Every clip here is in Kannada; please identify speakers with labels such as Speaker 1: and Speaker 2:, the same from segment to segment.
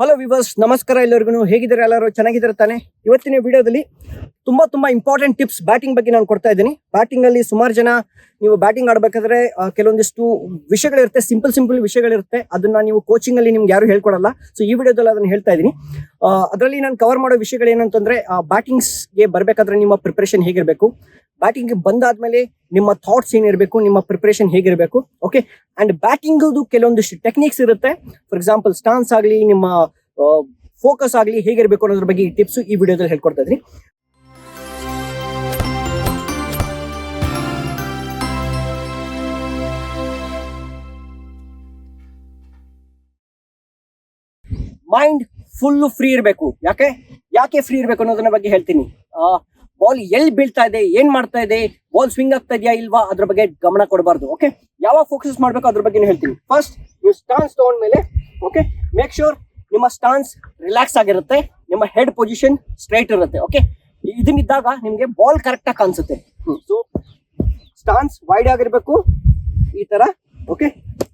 Speaker 1: ಹಲೋ ವಿವರ್ಸ್ ನಮಸ್ಕಾರ ಎಲ್ಲರಿಗೂ. ಹೇಗಿದ್ದಾರೆ ಎಲ್ಲರೂ? ಚೆನ್ನಾಗಿದ್ದಾರೆ ತಾನೆ? ಇವತ್ತಿನ ವಿಡಿಯೋದಲ್ಲಿ ತುಂಬಾ ತುಂಬಾ ಇಂಪಾರ್ಟೆಂಟ್ ಟಿಪ್ಸ್ ಬ್ಯಾಟಿಂಗ್ ಬಗ್ಗೆ ನಾನು ಕೊಡ್ತಾ ಇದ್ದೀನಿ. ಬ್ಯಾಟಿಂಗ್ ಅಲ್ಲಿ ಸುಮಾರು ಜನ ನೀವು ಬ್ಯಾಟಿಂಗ್ ಆಡಬೇಕಾದ್ರೆ ಕೆಲವೊಂದಿಷ್ಟು ವಿಷಯಗಳಿರುತ್ತೆ ಸಿಂಪಲ್ ಸಿಂಪಲ್ ವಿಷಯಗಳಿರುತ್ತೆ. ಅದನ್ನ ನೀವು ಕೋಚಿಂಗ್ ಅಲ್ಲಿ ನಿಮ್ಗೆ ಯಾರು ಹೇಳ್ಕೊಡಲ್ಲ. ಸೊ ಈ ವಿಡಿಯೋದಲ್ಲಿ ಅದನ್ನ ಹೇಳ್ತಾ ಇದ್ದೀನಿ. ಅದರಲ್ಲಿ ನಾನು ಕವರ್ ಮಾಡೋ ವಿಷಯಗಳು ಏನಂತಂದ್ರೆ ಬ್ಯಾಟಿಂಗ್ಸ್ಗೆ ಬರಬೇಕಾದ್ರೆ ನಿಮ್ಮ ಪ್ರಿಪರೇಷನ್ ಹೇಗಿರಬೇಕು? ಬ್ಯಾಟಿಂಗ್ ಬಂದಾದ್ಮೇಲೆ ನಿಮ್ಮ ಥಾಟ್ಸ್ ಏನಿರಬೇಕು, ನಿಮ್ಮ ಪ್ರಿಪರೇಷನ್ ಹೇಗಿರಬೇಕು ಓಕೆ ಅಂಡ್ ಬ್ಯಾಟಿಂಗ್ ಕೆಲವೊಂದಿಷ್ಟು ಟೆಕ್ನಿಕ್ಸ್ ಇರುತ್ತೆ. ಫಾರ್ ಎಕ್ಸಾಂಪಲ್ ಸ್ಟಾನ್ಸ್ ಆಗಲಿ, ನಿಮ್ಮ ಫೋಕಸ್ ಆಗಲಿ ಹೇಗಿರಬೇಕು ಅನ್ನೋದ್ರ ಬಗ್ಗೆ ಈ ಟಿಪ್ಸ್ ಈ ವಿಡಿಯೋದಲ್ಲಿ ಹೇಳ್ಕೊಡ್ತಾ ಇದ್ದೀನಿ. ಮೈಂಡ್ ಫುಲ್ ಫ್ರೀ ಇರಬೇಕು. ಯಾಕೆ? ಯಾಕೆ ಫ್ರೀ ಇರಬೇಕು ಅನ್ನೋದನ್ನ ಬಗ್ಗೆ ಹೇಳ್ತೀನಿ. ಬಾಲ್ ಎಲ್ಲಿ ಬೀಳ್ತಾ ಇದೆ, ಏನ್ ಮಾಡ್ತಾ ಇದೆ ಬಾಲ್ ಸ್ವಿಂಗ್ ಆಗ್ತಾ ಇದೆಯಾ ಇಲ್ವಾ ಅದ್ರ ಬಗ್ಗೆ ಗಮನ ಕೊಡಬಾರ್ದು ಓಕೆ ಯಾವಾಗ ಫೋಕಸ್ ಮಾಡ್ಬೇಕು ಅದ್ರ ಬಗ್ಗೆ ಹೇಳ್ತೀನಿ. ಫಸ್ಟ್ ನೀವು ಸ್ಟಾನ್ಸ್ ತಗೊಂಡ್ಮೇಲೆ ಓಕೆ ಮೇಕ್ ಶೋರ್ ನಿಮ್ಮ ಸ್ಟಾನ್ಸ್ ರಿಲ್ಯಾಕ್ಸ್ ಆಗಿರುತ್ತೆ, ನಿಮ್ಮ ಹೆಡ್ ಪೊಸಿಷನ್ ಸ್ಟ್ರೈಟ್ ಇರುತ್ತೆ ಓಕೆ ಇದನ್ನಿದ್ದಾಗ ನಿಮ್ಗೆ ಬಾಲ್ ಕರೆಕ್ಟ್ ಆಗಿ ಕಾಣಿಸುತ್ತೆ. ಸೊ ಸ್ಟಾನ್ಸ್ ವೈಡ್ ಆಗಿರ್ಬೇಕು, ಈ ತರ ಓಕೆ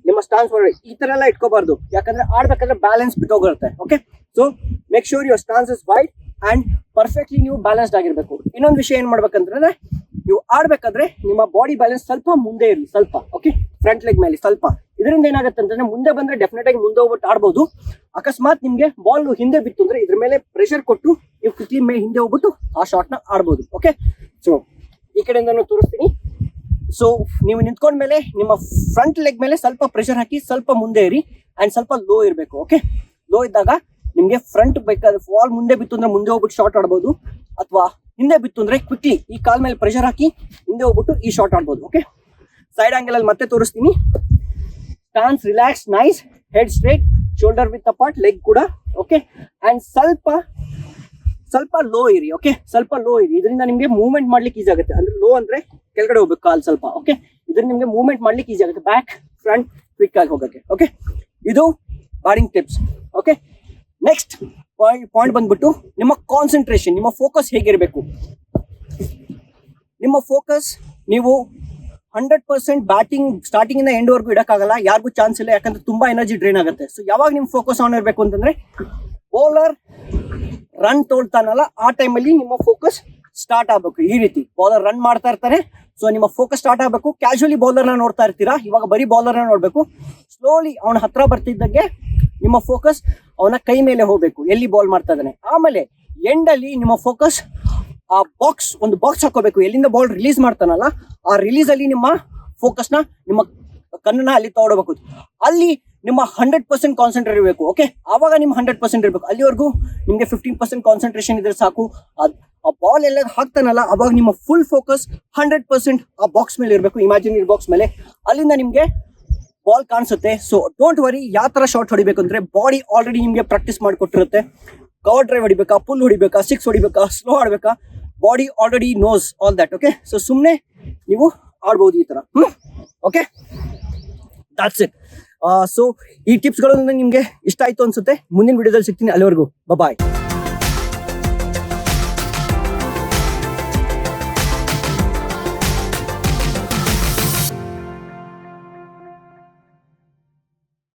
Speaker 1: ನಿಮ್ಮ ಸ್ಟಾನ್ಸ್ ಈ ತರ ಎಲ್ಲ ಇಟ್ಕೋಬಾರ್ದು, ಯಾಕಂದ್ರೆ ಆಡ್ಬೇಕಾದ್ರೆ balance ಬಿಟ್ಟೋಗಿರುತ್ತೆ okay so make sure your stance is wide and perfectly ನೀವು ಬ್ಯಾಲೆನ್ಸ್ಡ್ ಆಗಿರ್ಬೇಕು. ಇನ್ನೊಂದು ವಿಷಯ ಏನ್ ಮಾಡ್ಬೇಕಂದ್ರೆ ನೀವು ಆಡ್ಬೇಕಾದ್ರೆ ನಿಮ್ಮ ಬಾಡಿ ಬ್ಯಾಲೆನ್ಸ್ ಸ್ವಲ್ಪ ಮುಂದೆ ಇರಲಿ, ಸ್ವಲ್ಪ ಓಕೆ ಫ್ರಂಟ್ ಲೆಗ್ ಮೇಲೆ ಸ್ವಲ್ಪ. ಇದರಿಂದ ಏನಾಗುತ್ತೆ ಅಂತಂದ್ರೆ ಮುಂದೆ ಬಂದ್ರೆ ಡೆಫಿನೆಟ್ ಆಗಿ ಮುಂದೆ ಹೋಗ್ಬಿಟ್ಟು ಆಡ್ಬೋದು. ಅಕಸ್ಮಾತ್ ನಿಮ್ಗೆ ಬಾಲ್ ಹಿಂದೆ ಬಿತ್ತು ಅಂದ್ರೆ ಇದ್ರ ಮೇಲೆ ಪ್ರೆಷರ್ ಕೊಟ್ಟು ನೀವು ಕ್ವಿಕ್ಲಿ ಮೇ ಹಿಂದೆ ಹೋಗ್ಬಿಟ್ಟು ಆ ಶಾಟ್ನ ಆಡ್ಬೋದು ಓಕೆ ಸೊ ಈ ಕಡೆಯಿಂದ ತೋರಿಸ್ತೀನಿ. ಸೊ ನೀವು ನಿಂತ್ಕೊಂಡ್ಮೇಲೆ ನಿಮ್ಮ ಫ್ರಂಟ್ ಲೆಗ್ ಮೇಲೆ ಸ್ವಲ್ಪ ಪ್ರೆಷರ್ ಹಾಕಿ ಸ್ವಲ್ಪ ಮುಂದೆ ಇರಿ ಅಂಡ್ ಸ್ವಲ್ಪ ಲೋ ಇರಬೇಕು ಓಕೆ ಲೋ ಇದ್ದಾಗ ನಿಮ್ಗೆ ಫ್ರಂಟ್ ಬೇಕಾದ್ರೆ ಫಾಲ್ ಮುಂದೆ ಬಿತ್ತು ಅಂದ್ರೆ ಮುಂದೆ ಹೋಗ್ಬಿಟ್ಟು ಶಾರ್ಟ್ ಆಡ್ಬೋದು. ಅಥವಾ ಹಿಂದೆ ಬಿತ್ತು ಅಂದ್ರೆ ಕ್ವಿಕ್ಲಿ ಈ ಕಾಲ್ ಮೇಲೆ ಪ್ರೆಷರ್ ಹಾಕಿ ಹಿಂದೆ ಹೋಗ್ಬಿಟ್ಟು ಈ ಶಾರ್ಟ್ ಆಡ್ಬೋದು ಓಕೆ ಸೈಡ್ ಆಂಗಲ್ ಅಲ್ಲಿ ಮತ್ತೆ ತೋರಿಸ್ತೀನಿ. Stance relax nice head straight shoulder with apart leg ಕೂಡ ಓಕೆ ಅಂಡ್ ಸ್ವಲ್ಪ ಸ್ವಲ್ಪ ಲೋ ಇರಿ ಓಕೆ ಸ್ವಲ್ಪ ಲೋ ಇರಿ ಇದರಿಂದ ನಿಮಗೆ ಮೂವ್ಮೆಂಟ್ ಮಾಡ್ಲಿಕ್ಕೆ ಈಸಿ ಆಗುತ್ತೆ. ಅಂದ್ರೆ ಲೋ ಅಂದ್ರೆ ಕೆಳಗಡೆ ಹೋಗ್ಬೇಕು ಕಾಲ್ ಸ್ವಲ್ಪ ಓಕೆ ಇದರಿಂದ ನಿಮಗೆ ಮೂವ್ಮೆಂಟ್ ಮಾಡ್ಲಿಕ್ಕೆ ಈಸಿ ಆಗುತ್ತೆ. ಬ್ಯಾಕ್ ಫ್ರಂಟ್ ಕ್ವಿಕ್ ಆಗಿ ಹೋಗಕ್ಕೆ ಓಕೆ ಇದು ಬಾರಿಂಗ್ ಟಿಪ್ಸ್ ಓಕೆ ನೆಕ್ಸ್ಟ್ ಪಾಯಿಂಟ್ ಬಂದ್ಬಿಟ್ಟು ನಿಮ್ಮ ಕಾನ್ಸಂಟ್ರೇಷನ್ ನಿಮ್ಮ ಫೋಕಸ್ ಹೇಗಿರಬೇಕು? ನಿಮ್ಮ ಫೋಕಸ್ ನೀವು ಹಂಡ್ರೆಡ್ ಪರ್ಸೆಂಟ್ ಬ್ಯಾಟಿಂಗ್ ಸ್ಟಾರ್ಟಿಂಗ್ ಇಂದ ಎಂಡ್ ಇಡಕ್ಕಾಗಲ್ಲ, ಯಾರಿಗೂ ಚಾನ್ಸ್ ಇಲ್ಲ, ಯಾಕಂದ್ರೆ ತುಂಬಾ ಎನರ್ಜಿ ಡ್ರೈನ್ ಆಗುತ್ತೆ. ಸೊ ಯಾವಾಗ ನಿಮ್ ಫೋಕಸ್ ಆನ್ ಇರಬೇಕು ಅಂತಂದ್ರೆ ಬೌಲರ್ ರನ್ ತೋಳ್ತಾನಲ್ಲ, ಆ ಟೈಮಲ್ಲಿ ನಿಮ್ಮ ಫೋಕಸ್ ಸ್ಟಾರ್ಟ್ ಆಗ್ಬೇಕು. ಈ ರೀತಿ ಬೌಲರ್ ರನ್ ಮಾಡ್ತಾ ಇರ್ತಾರೆ. ಸೊ ನಿಮ್ಮ ಫೋಕಸ್ ಸ್ಟಾರ್ಟ್ ಆಗ್ಬೇಕು. ಕ್ಯಾಶುವಲಿ ಬೌಲರ್ನ ನೋಡ್ತಾ ಇರ್ತೀರಾ? ಇವಾಗ ಬರೀ ಬೌಲರ್ನ ನೋಡ್ಬೇಕು. ಸ್ಲೋಲಿ ಅವನ ಹತ್ರ ಬರ್ತಿದ್ದಂಗೆ ನಿಮ್ಮ ಫೋಕಸ್ ಅವನ ಕೈ ಮೇಲೆ ಹೋಗ್ಬೇಕು. ಎಲ್ಲಿ ಬಾಲ್ ಮಾಡ್ತಾ ಇದ್ದಾನೆ? ಆಮೇಲೆ ಎಂಡ್ ಅಲ್ಲಿ ನಿಮ್ಮ ಫೋಕಸ್ ಆ ಬಾಕ್ಸ್ ಒಂದು ಬಾಕ್ಸ್ ಹಾಕೋಬೇಕು ಎಲ್ಲಿಂದ ಬಾಲ್ ರಿಲೀಸ್ ಮಾಡ್ತಾನಲ್ಲ, ಆ ರಿಲೀಸ್ ಅಲ್ಲಿ ನಿಮ್ಮ ಫೋಕಸ್ನ ನಿಮ್ಮ ಕಣ್ಣನ್ನ ಅಲ್ಲಿ ತಗೊಡಬೇಕು ಅಲ್ಲಿ ನಿಮ್ಮ ಹಂಡ್ರೆಡ್ ಪರ್ಸೆಂಟ್ ಕಾನ್ಸಂಟ್ರೇಟ್ ಇರಬೇಕು ಓಕೆ ಆವಾಗ ನಿಮ್ಮ ಹಂಡ್ರೆಡ್ ಪರ್ಸೆಂಟ್ ಇರಬೇಕು. ಅಲ್ಲಿವರೆಗೂ ನಿಮಗೆ ಫಿಫ್ಟೀನ್ ಪರ್ಸೆಂಟ್ ಕಾನ್ಸಂಟ್ರೇಷನ್ ಇದ್ರೆ ಸಾಕು. ಆ ಬಾಲ್ ಎಲ್ಲ ಹಾಕ್ತಾನಲ್ಲ ಅವಾಗ ನಿಮ್ಮ ಫುಲ್ ಫೋಕಸ್ ಹಂಡ್ರೆಡ್ ಪರ್ಸೆಂಟ್ ಆ ಬಾಕ್ಸ್ ಮೇಲೆ ಇರಬೇಕು. ಇಮ್ಯಾಜಿನರಿ ಬಾಕ್ಸ್ ಮೇಲೆ. ಅಲ್ಲಿಂದ ನಿಮ್ಗೆ ಬಾಲ್ ಕಾಣಿಸುತ್ತೆ. ಸೊ ಡೋಂಟ್ ವರಿ ಯಾವ ತರ ಶಾರ್ಟ್ ಹೊಡಿಬೇಕು ಅಂದ್ರೆ ಬಾಡಿ ಆಲ್ರೆಡಿ ನಿಮ್ಗೆ ಪ್ರಾಕ್ಟೀಸ್ ಮಾಡಿಕೊಟ್ಟಿರುತ್ತೆ. ಕವರ್ ಡ್ರೈವ್ ಹೊಡಿಬೇಕಾ ಪುಲ್ ಹೊಡಿಬೇಕಾ ಸಿಕ್ಸ್ ಹೊಡಿಬೇಕಾ slow ಆಡ್ಬೇಕಾ body already knows all that okay so ಸುಮ್ಮನೆ ನೀವು ಆಡ್ಬೋದು ಈ ತರ ಓಕೆ ದಾಟ್ಸ್ ಇಟ್ ಸೊ ಈ ಟಿಪ್ಸ್ಗಳು ನಿಮ್ಗೆ ಇಷ್ಟ ಆಯ್ತು ಅನ್ಸುತ್ತೆ. ಮುಂದಿನ ವಿಡಿಯೋದಲ್ಲಿ ಸಿಗ್ತೀನಿ. ಅಲ್ಲಿವರೆಗೂ ಬಾಯ್